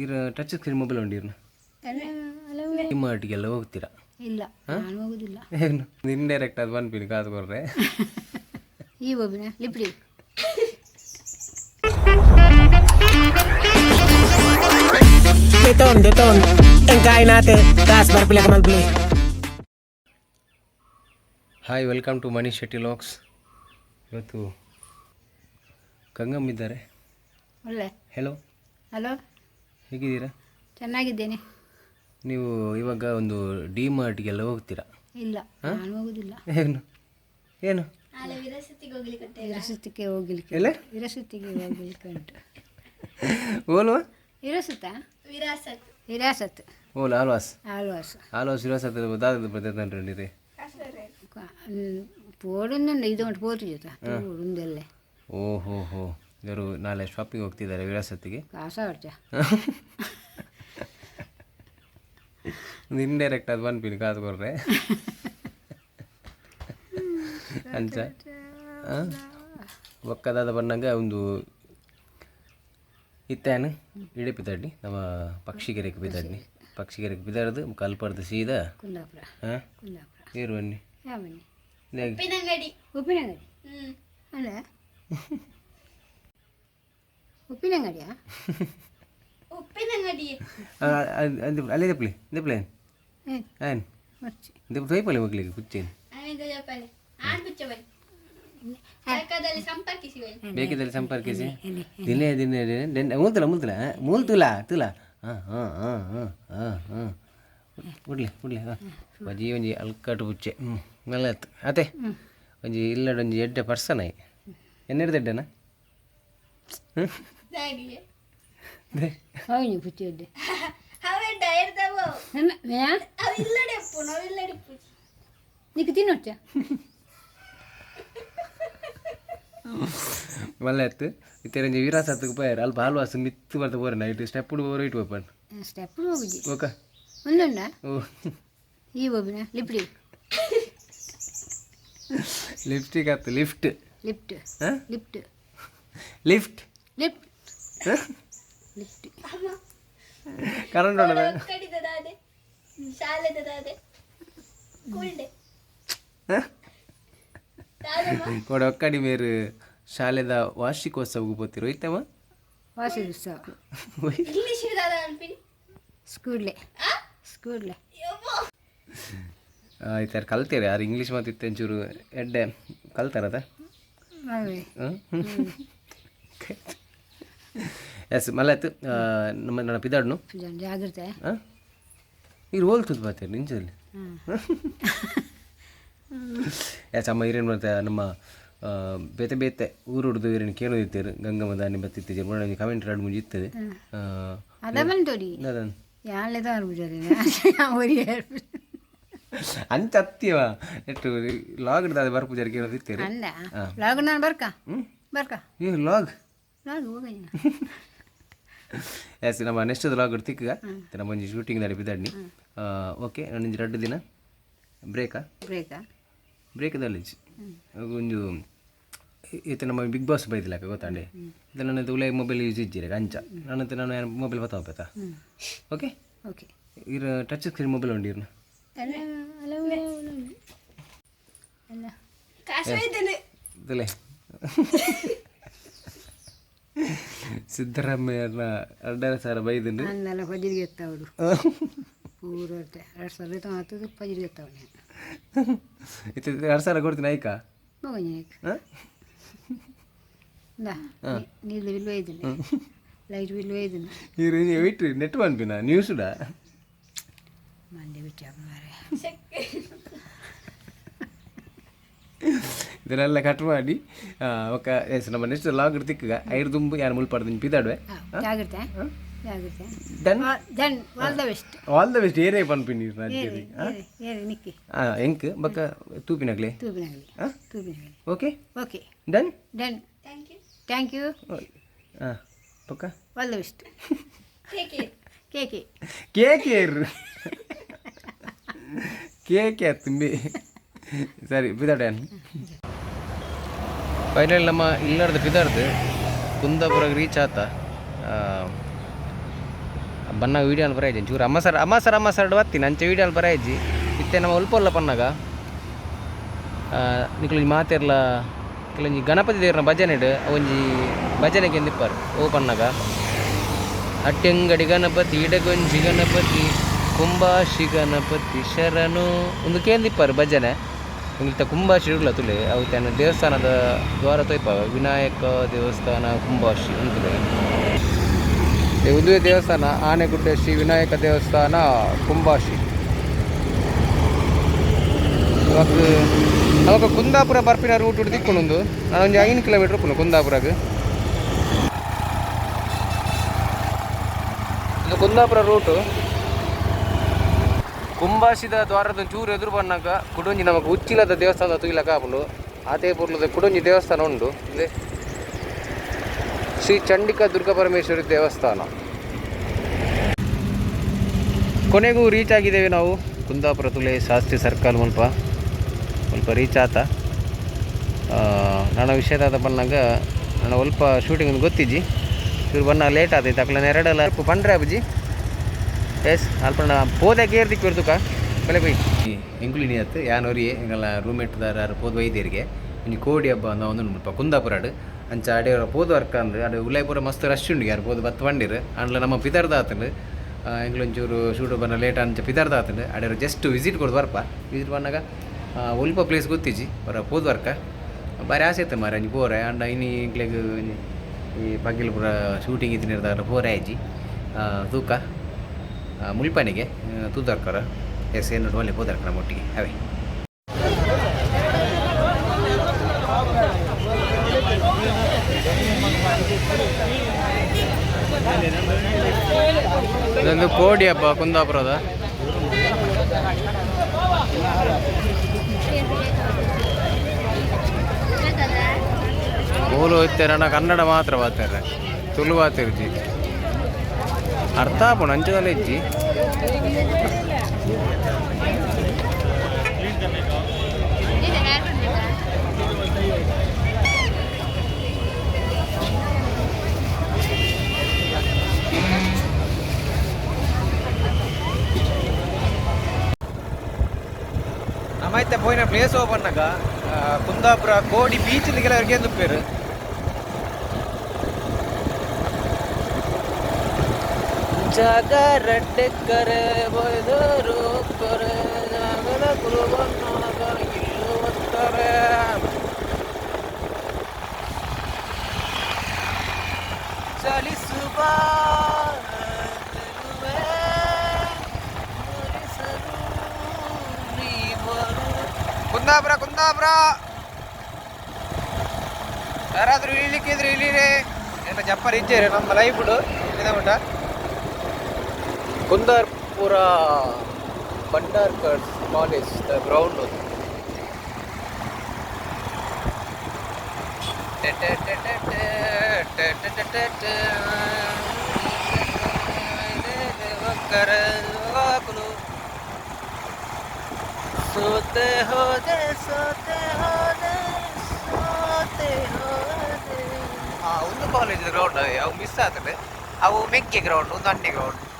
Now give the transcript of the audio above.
ಇರ touch screen mobile ಉಂಡಿರ್ನ ನಿಮ್ಮ ಆಟಿಗೆಲ್ಲ ಹೋಗ್ತೀರಾ? ಇಲ್ಲ ನಾನು ಹೋಗುದಿಲ್ಲ. ಏನು? ಇಂಡೈರೆಕ್ಟ್ ಅದು ಬಂದ್ಬಿಡಿ ಕಾದು ಕೊಡ್ರೆ. ಈ ಒಬ್ಬನ ಲಿಪ್ಡಿ Deton, deton. Engkain natin. Taas barpila ka mag-play. Hi welcome to Manish Shetty vlogs ಇವತ್ತು ಗಂಗಮ್ಮ ಇದ್ದಾರೆ. ಒಳ್ಳೆ. ಹೆಲೋ ಹಲೋ ಹೇಗಿದ್ದೀರಾ? ಚೆನ್ನಾಗಿದ್ದೇನೆ. ನೀವು ಇವಾಗ ಒಂದು ಡಿ ಮಾರ್ಟ್ಗೆಲ್ಲ ಹೋಗ್ತೀರಾ? ಇಲ್ಲ ನಾನು ಹೋಗೋದಿಲ್ಲ. ಏನು? ಏನು? ಇರಸುತ್ತಿಗೆ ಹೋಗ್ಲಿಕ್ಕೆ ಎಲ್ಲ? ಇರಸುತ್ತಿಗೆ ಹೋಗ್ಲಿಕ್ಕೆ ಉಂಟು. ಓಲ್ವಾ? ಇರಸುತ್ತಾ ವಿರಾಸತ್. ವಿರಾಸತ್. ಓಲ್ ಆಲ್ವಾಸ್ ಆಲ್ವಾಸ್ ಆಲ್ವಾಸ್ ವಿರಾಸತ್ ದಾದ ಬರ್ತದಂಡ್ರಿ ಪೋಡನ್ನ ಇದು? ಉಂಟು ಪೋತಿ ಜೊತೆ ಪೋಡುಂದಲ್ಲೇ ಓ ಹೋ ಇವರು ನಾಳೆ ಶಾಪಿಂಗ್ ಹೋಗ್ತಿದ್ದಾರೆ ವಿರಾಸತ್ತಿಗೆ ಕಾಸ ಇಂಡೈರೆಕ್ಟ್ ಅದು ಬಂದ್ಬಿಡಿ ಕಾದು ಕೊಡ್ರೆ. ಅಂಚ? ಒಕ್ಕದಾದ ಬಣ್ಣಂಗ ಒಂದು ಇತ್ತೇನು ಇಡೀ ಪಿತಾಡ್ನಿ ನಮ್ಮ ಪಕ್ಷಿಗೆರೆಗೆ ಪಿತಾಡ್ನಿ ಪಕ್ಷಿಗೆರೆಗೆ ಬಿದ್ದಾಡ್ದು ಕಲ್ಪರ್ದು ಸೀದಾ. ಕುಂದಾಪುರ. ಹಾಂ ಕುಂದಾಪುರ. ಏರು ಬನ್ನಿ. ಉಪ್ಪಿನಂಗಡಿ. ಉಪ್ಪಿನಂಗಡಿ? ಅಲ್ಲ? ಉಪ್ಪಿನಂಗಡಿಯಾ ಆ, ಅದು- ಅದು ಅಲ್ಲೇ ದೆಪ್ಲಿ ದೆಪ್ಲೆ ಏನು ಏನು ಮರ್ಚಿ ದೆಪ್ ತೋಯ್ಪಲ್ಲಿ ಹೋಗ್ಲಿಕ್ಕೆ ಕುಚ್ಚೇನು ಬೇಕಿದ್ದಲ್ಲಿ ಸಂಪರ್ಕಿಸಿ ದಿನೇ ದಿನೇ ದಿನೇ ದಿನ ಮೂಲ್ತಲ ಮೂಲ್ತಲ ಮೂಲ್ತುಲ ತುಲ ಹಾಂ ಹಾಂ ಹಾಂ ಹಾಂ ಹಾಂ ಹಾಂ ಉಡ್ಲಿ ಉಡ್ಲಿ ಹಾಂ ಬಜಿ ಒಂಜಿ ಅಲ್ಕಟ್ಟು ಬುಚ್ಚೆ ಹ್ಞೂ জানি দে হয় নি ফুটে দে আমি ডায়ের দেব হ্যাঁ আমি ইল্লাড়ে পোন আমি ইল্লাড়ে পোন నీకు తినొచ్చా మళ్ళీ ఎత్తు తెరంజి వీరాసత్తుకు పోయారు వాళ్ళు బాల్ వాసు మిత్తు పడతా పోరు నైట్ స్టెప్పుడు పోరు ఇటు పోపాను స్టెప్పుడు పోబుజి ఓక ఉందా ఈ పోబినా లిప్డి లిప్స్టిక్ అత్త lift lift lift lift lift current ಹೊಡೆದ ಕೊಡ ಒಕ್ಕಡಿ ಮೇರು ಶಾಲೆದ ವಾರ್ಷಿಕೋತ್ಸವ ಬೋತಿರು ಇತ್ತವ ವಾರ್ಷಿಕೋತ್ಸವ ಸ್ಕೂಲ್ಲೆ ಸ್ಕೂಲ್ಲೆ ಆಯ್ತಾರ ಕಲ್ತೀರ ಯಾರು ಇಂಗ್ಲೀಷ್ ಮಾತಿತ್ತು ಒಂಚೂರು ಎಡ್ಡೆ ಕಲ್ತಾರದ ಹ್ಞೂ ಎಸ್ ಮಲ್ಲಾಯ್ತು ನಮ್ಮ ನನ್ನ ಪಿದಾಡ್ನು. ಜಾಗ್ರತೆ. ಇರು ಹೋಗ್ತದೆ ಮತ್ತೆ ನಿಂಜಲ್ಲಿ. ಎಸ್ ಅಮ್ಮ ಇರೇನು ಮಾಡ್ತಾ ನಮ್ಮ ಬೇತೆ ಬೇತೆ ಹುಡುದು ಇರೇನು ಕೇಳೋದಿತ್ತೇರು ಗಂಗಮ್ಮ ದಾನಿ ಬತ್ತಿತ್ತೆ ಮೊನ್ನೆ ಕಮೆಂಟ್ ರಾಡ್ ಮುಂಜಿತ್ತದೆ ಅಂತ ಅತ್ತಿಯವ ಎಷ್ಟು ಲಾಗ್ ಇಡ್ದ ಬರ್ಪೂಜಾರಿ ಕೇಳೋದಿತ್ತೇರು. ಲಾಗ್ ನಾನು ಬರ್ಕ? ಬರ್ಕ? ಏ ಲಾಗ್ లాగు ಹೋಗಯ್ಯ ಎಸ್ ನಮ್ಮ ನೆಕ್ಸ್ಟ್ ಲಾಗ್ ತಿಕ್ಕ ನಮ್ಮ ಒಂಜಿ ಶೂಟಿಂಗ್ ನಡಿ ಬಿದ್ದಾಡ್ನಿ. ಓಕೆ ನಾನು ಎರಡು ದಿನ. ಬ್ರೇಕಾ ಬ್ರೇಕಾ ಬ್ರೇಕದಲ್ಲಿ ಒಂದು ಈತ ನಮ್ಮ ಬಿಗ್ ಬಾಸ್ ಬೈದಿಲ್ಲ ಗೊತ್ತಾಂಡೆ? ಇದು ನನ್ನ ಉಲೆ ಮೊಬೈಲ್ ಯೂಸ್ ಇಜ್ಜಿರ ಅಂಚ. ನನ್ನಂತ ನಾನು ಮೊಬೈಲ್ ಬತ್ತ ಓಕೆ ಓಕೆ ಇರ ಟಚ್ ಸ್ಕ್ರೀನ್ ಮೊಬೈಲ್ ಅಲ್ಲ ಅಲ್ಲ ಅಲ್ಲ ಇದಲೆ ಸಿದ್ದರಾಮಯ್ಯನ ಎರಡನೇ ಸಾವಿರ ಬೈದನ್ರಿ ಅಂದಲ್ಲ ಪಜಿರಿಗೆ ಎತ್ತವಡು ಪೂರ ಎರಡು ಸಾವಿರ ಹತ್ತದು ಪಜಿರಿಗೆ ಎತ್ತವನೆ. ಇದು ಎರಡು ಸಾವಿರ ಕೊಡ್ತೀನಿ ಆಯ್ಕಾ? ಹೋಗಯ್ಯ ಹಾಂ? ಇಂದ ನೀರು ಬಿಲ್ ಒಯ್ದಿನಿ ಲೈಟ್ ಬಿಲ್ ಒಯ್ದಿನಿ ಇರು ಇಟ್ಟು ನೆಟ್ ಪನ್ಪಿನ ನ್ಯೂಸ್ಡ ಮಂಡೆ ಬಿಟ್ಟ ಮಾರೆ ಇದನ್ನೆಲ್ಲ ಕಟ್ ಮಾಡಿ ಆ, ఒక ನಮ್ಮ ನೆಕ್ಸ್ಟ್ ಲಾಗ್ ತಿಕ್ಕಗ ಐರ್ ದುಂಬು ಯಾರು ಪಿದಾಡುವೆ ಜಾಗ್ರತೆ ಜಾಗ್ರತೆ done Dhan all the best all the best ಏರೇ ಪನ್ಪಿನಿ ರಾಜ್ಯದಲ್ಲಿ ಏರಿ ಏರಿ ನಿಕ್ಕಿ. ಹಾಂ ಎಂಕ್ ಬಕ್ಕ ತೂಪಿನಾಗ್ಲಿ. Okay okay done done thank you ಹಾಂ ಪಕ್ಕ. ಆಲ್ ದ ಬೆಸ್ಟ್ ಕೇಕೆ ಕೇಕ್ ಏರು. ಕೇಕ್ ತುಂಬಿ? ಸರಿ ಪಿದಾಡ ಫೈನಲ್ ನಮ್ಮ ಇಲ್ಲಾರ್ದು ಪಿದಾರ್ದು ಕುಂದಾಪುರಕ್ಕೆ ರೀಚ್ ಆತ. ಬನ್ನ ಅಲ್ಲಿ ಬರಾಯ್ಜಿ ಚೂರು ಅಮ್ಮ ಸರ್ ಅಮ್ಮ ಸರ್ ಅಮ್ಮ ಸರ್ ಬತ್ತೀನಿ ಅಂಚೆ ಅಲ್ಲಿ ಬರಾಯ್ಜಿ ಇತ್ತೆ ನಮ್ಮ ಉಲ್ಪಲ್ಲ ಪನ್ನಾಗ. ನಿಕ್ಲ ಮಾತೆರ್ಲ ಕೆಲೊಂಜಿ ಗಣಪತಿ ದೇವ್ರನ್ನ ಭಜನೆ ಇಡು. ಒಂಜಿ ಭಜನೆಗೆ ನಿಪ್ಪಾರು ಓ ಪನ್ನಾಗ. ಅಟ್ಟೆಂಗಡಿ ಗಣಪತಿ, ಇಡಗೊಂಜಿ ಗಣಪತಿ, ಕುಂಬಾಶಿ ಗಣಪತಿ, ಶರಣು. ಒಂದು ಕೇಂದಿಪ್ಪಾರು ಭಜನೆ. ಇಂಗಿತ ಕುಂಬಾಶಿ ಇರಲ್ಲ ತುಲೆ, ಅವು ತನ್ನ ದೇವಸ್ಥಾನದ ದ್ವಾರ ತೋಯ್ಪ ವಿನಾಯಕ ದೇವಸ್ಥಾನ ಕುಂಬಾಶಿ ಇದು ಉದುವೆ ದೇವಸ್ಥಾನ, ಆನೆಗುಡ್ಡೆ ಶ್ರೀ ವಿನಾಯಕ ದೇವಸ್ಥಾನ ಕುಂಬಾಶಿ ಇವಾಗ ಅವಾಗ ಕುಂದಾಪುರ ಬರ್ಪಿನ ರೂಟ್ ಹಿಡಿದು ತಿಕ್ಕೊಂಡು ನಾನು ಒಂದು ಐದು ಕಿಲೋಮೀಟ್ರ್ ಉಪ್ಪುನು ಕುಂದಾಪುರಕ್ಕೆ ಇದು ಕುಂದಾಪುರ ರೂಟು ಕುಂಬಾಶಿದ ದ್ವಾರದ ಚೂರು ಎದುರು ಬಂದಾಗ ಕುಡುಂಜಿ ನಮಗೆ ಉಚ್ಚಿಲದ ದೇವಸ್ಥಾನ ತುಯಿಲಕ ಆಪುಂಡು ಆತೆ ಪೂರ್ಲದ ಕುಡೊಂಜಿ ದೇವಸ್ಥಾನ ಉಂಡು ಇದೆ. ಶ್ರೀ ಚಂಡಿಕಾ ದುರ್ಗಾ ಪರಮೇಶ್ವರಿ ದೇವಸ್ಥಾನ. ಕೊನೆಗೂ ರೀಚ್ ಆಗಿದ್ದೇವೆ ನಾವು. ಕುಂದಾಪುರ, ತುಲೆ, ಶಾಸ್ತ್ರಿ, ಸರ್ಕಲ್, ಮುಲ್ಪ. ಸ್ವಲ್ಪ ರೀಚ್ ಆತ. ನನ್ನ ವಿಷಯದಾದ ಬಂದಾಗ ನಾನು ಸ್ವಲ್ಪ ಶೂಟಿಂಗ್ ಗೊತ್ತಿಜ್ಜಿ. ಇವ್ರು ಬನ್ನ ಲೇಟ್ ಆದೈತೆ ಅಕ್ಲ ಎರಡೆಲ್ಲ ಪಂಡ್ರೆ ಅಬ್ಬಜಿ ಎಸ್ ಅಲ್ಪ ಪೋದೆ ಕೇರ್ದಿಕ್ಕೆ ಇರ್ತುಕ ಬೆಲೆ ಬೈ ಎಂಗುಳಿನಿ ಆತು ಯಾನೋರಿ ಎಂಗಲ್ಲ ರೂಮೇಟ್ ದಾರ ಪೋದ್ ವೈದ್ಯರಿಗೆ. ಇನ್ನು ಕೋಡಿ ಹಬ್ಬ ಅಂದ ಒಂದು ಮುಲ್ಪ ಕುಂದಾಪುರಾಡು ಅಂಚ ಅಡೆ ಪೋದು ವರ್ಕ ಅಂದು ಅಡೆ ಉಲಾಯ್ಪುರ ಮಸ್ತ್ ರಶ್ ಉಂಡು ಯಾರು ಪೋದು ಬತ್ತು ಬಂಡಿರು ಅಂಡ್ಲ ನಮ್ಮ ಪಿತಾರ್ದ ಆತಂಡು ಎಂಗ್ಲೊಂಚೂರು ಶೂಟ್ ಬನ್ನ ಲೇಟ್ ಅಂಚ ಪಿತಾರ್ದ ಆತಂಡು ಅಡೆ ಜಸ್ಟ್ ವಿಸಿಟ್ ಕೊಡು ಬರ್ಪ ವಿಸಿಟ್ ಬಂದಾಗ ಒಲ್ಪ ಪ್ಲೇಸ್ ಗೊತ್ತಿಜ್ಜಿ ಬರ ಪೋದು ವರ್ಕ. ಬಾರಿ ಆಸೆ ಇತ್ತು ಮಾರ ಅಂಜಿ ಪೋರೆ. ಅಂಡ ಇನಿ ಇಂಕ್ಲೆಗ್ ಈ ಪಗ್ಗಿಲ್ ಪೂರ ಶೂಟಿಂಗ್ ಇತ್ತಿನಿರ್ದಾರ ಪೋರೆ ಐಜಿ ತೂಕ. ಮುಲ್ಪನಿಗೆ ತೂದರ್ಕರ, ಎಸ್ ಏನು ಒಳ್ಳೆ ಹೋದರ್ಕರ ಒಟ್ಟಿಗೆ ಅವೇ. ಇದೊಂದು ಕೋಡಿ ಹಬ್ಬ, ಕುಂದಾಪುರದ. ಮೂಲು ಇತ್ತೇರಣ ಕನ್ನಡ ಮಾತ್ರ ಬಾತಾರೆ ತುಳು ಬಾತಿರ್ಜಿ ಅರ್ಥ ಆಪುಣ ಅಂಚದಲ್ಲ ಇಜ್ಜಿ ನಮ್ಮೈತೆ ಪೋಯಿನ ಪ್ಲೇಸ್ ಓಪನ್ನಾಗ ಕುಂದಾಪುರ ಕೋಡಿ ಬೀಚ್ ಕೆಲವರಿಗೆ ದುಪ್ಪೇರು ಜಾಗ ರಡ್ಡೆ ಕರೆ ಬೈದರು ಕರೆ ಜಾಗದ ಕುರುಬನ್ನ ಇಲ್ಲು ಒತ್ತಾರೆ ಚಲಿಸುವ. ಕುಂದಾಪುರ ಕುಂದಾಪುರ! ಯಾರಾದ್ರೂ ಇಳಿಲಿಕ್ಕಿದ್ರೆ ಇಳಿರಿ. ಎಲ್ಲ ಜಪ್ಪರ್ ಇದ್ದೇರಿ ನಮ್ಮ ಲೈಫ್ ಬಿಡು. ಇಲ್ಲಿಂದ ಮಟ್ಟ ಭಂಡಾರ್ಕರ್ಸ್ ಕಾಲೇಜ್, ದ ಗ್ರೌಂಡ್. ಸೋತೆ ಹೋದೆ ಸೋತೆ ಹೋದೆ ಸೋತೆ ಹೋದೆ. ಆ, ಒಂದು ಕಾಲೇಜ್ ಗ್ರೌಂಡ್ ಅವು ಮಿಸ್ ಆಗ್ತದೆ ಅವು ಮೆಕ್ಕೆ ಗ್ರೌಂಡ್ ಒಂದು ಅಣ್ಣೆ ಗ್ರೌಂಡ್